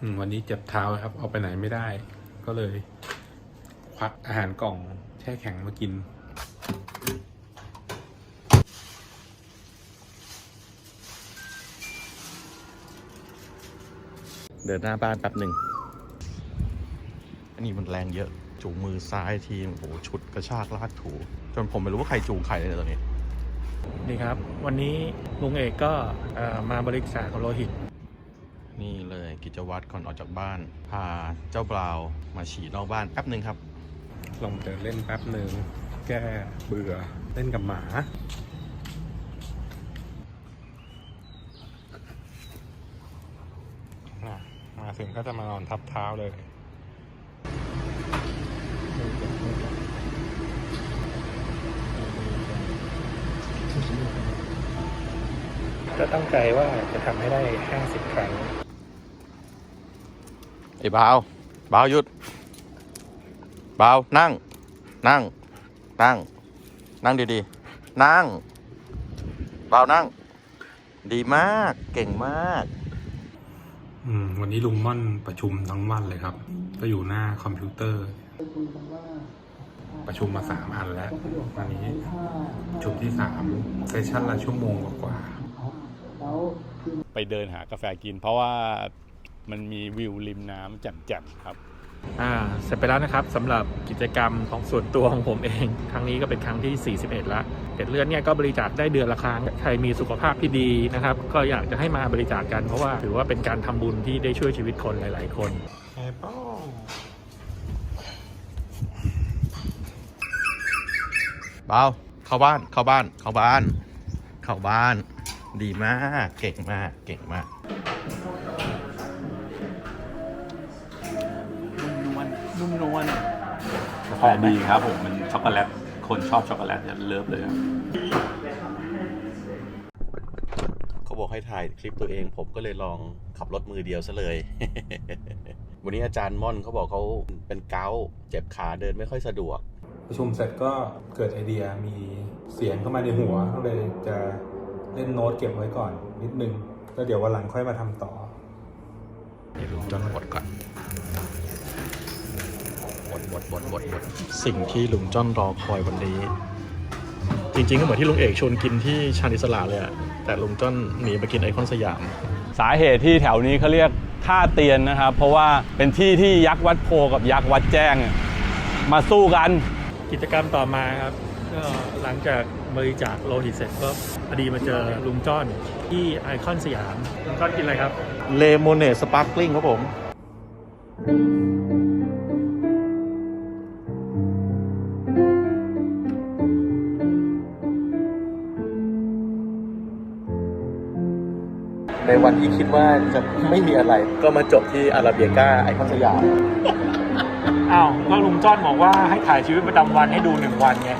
อืมวันนี้เจ็บเท้าครับ เอาไปไหนไม่ได้ ก็เลย ควักอาหารกล่องแช่แข็งมากิน เดินหน้าบ้านแป๊บหนึ่ง อันนี้มันแรงเยอะ จูงมือซ้ายทีโอ้โหชุดกระชากลากถู จนผมไม่รู้ว่าใครจูงใครเลยตอนนี้นี่ครับ วันนี้ลุงเอกก็เอ่อมาบริจาคโลหิต นี่เลยกิจวัตรก่อนออกจากบ้าน พาเจ้าบราวน์มาฉี่นอกบ้านแป๊บหนึ่งครับลองเดินเล่นแป๊บหนึ่งแก้เบื่อเล่นกับหมามาถึงก็จะมานอนทับเท้าเลยก็ตั้งใจว่าจะทำให้ได้ 50 ครั้ง อ้บาวบาวหยุดบาวนั่ง นั่ง นั่ง นั่งดีๆ นั่งบาวนั่ง ดีมาก เก่งมาก อืม วันนี้ลุงม่อนประชุมทั้งวันเลยครับ ก็อยู่หน้าคอมพิวเตอร์ ประชุมมาสามอันแล้ว วันนี้ประชุมที่สามเซสชั่นละชั่วโมงกว่าไปเดินหากาแฟกินเพราะว่า มันมีวิวริมน้ำแจ่มๆครับ อ่าเสร็จไปแล้วนะครับสำหรับกิจกรรมของส่วนตัวของผมเอง ครั้งนี้ก็เป็นครั้งที่ 41แล้วเกล็ดเลือดเนี่ยก็บริจาคได้เดือนละครั้งใครมีสุขภาพที่ดีนะครับ ก็อยากจะให้มาบริจาคกันเพราะว่าถือว่าเป็นการทำบุญที่ได้ช่วยชีวิตคนหลาย ๆ คนแอปเปิ้ลเบาเข้าบ้านเข้าบ้านเข้าบ้าน เข้าบ้าน ดีมาก เก่งมาก เก่งมาก นุ่มนวลกาแฟดีครับผมมันช็อกโกแลตคนชอบช็อกโกแลตจะเลิฟเลยครับเขาบอกให้ถ่ายคลิปตัวเอง ผมก็เลยลองขับรถมือเดียวซะเลย วันนี้อาจารย์ม่อนเขาบอกเขาเป็นเกาต์เจ็บขาเดินไม่ค่อยสะดวก ประชุมเสร็จก็เกิดไอเดียมีเสียงเข้ามาในหัวก็เลยจะเล่นโน้ตเก็บไว้ก่อน นิดนึง แล้วเดี๋ยววันหลังค่อยมาทำต่อ เดี๋ยวลุงจอนบดก่อน บดบดบดบดบดสิ่งที่ลุงจ้อนรอคอยวันนี้ จริงๆก็เหมือนที่ลุงเอกชวนกินที่ชานิสลาเลยอะแต่ลุงจ้อนหนีไปกินไอคอนสยาม สาเหตุที่แถวนี้เขาเรียกท่าเตียนนะครับ เพราะว่าเป็นที่ที่ยักษ์วัดโพกับยักษ์วัดแจ้งเนี่ยมาสู้กัน กิจกรรมต่อมาครับ ก็หลังจากบริจาคโลหิตเสร็จก็พอดีมาเจอลุงจ้อนที่ไอคอนสยามลุงจ้อนกินอะไรครับเลมอนเนสสปาร์คลิงครับผม ในวันที่คิดว่าจะไม่มีอะไร ก็มาจบที่อาราเบียกาไอคอนสยามอ้าวก็ลุงจ้อนบอกว่าให้ถ่ายชีวิตประจำวันให้ดูหนึ่งวันไง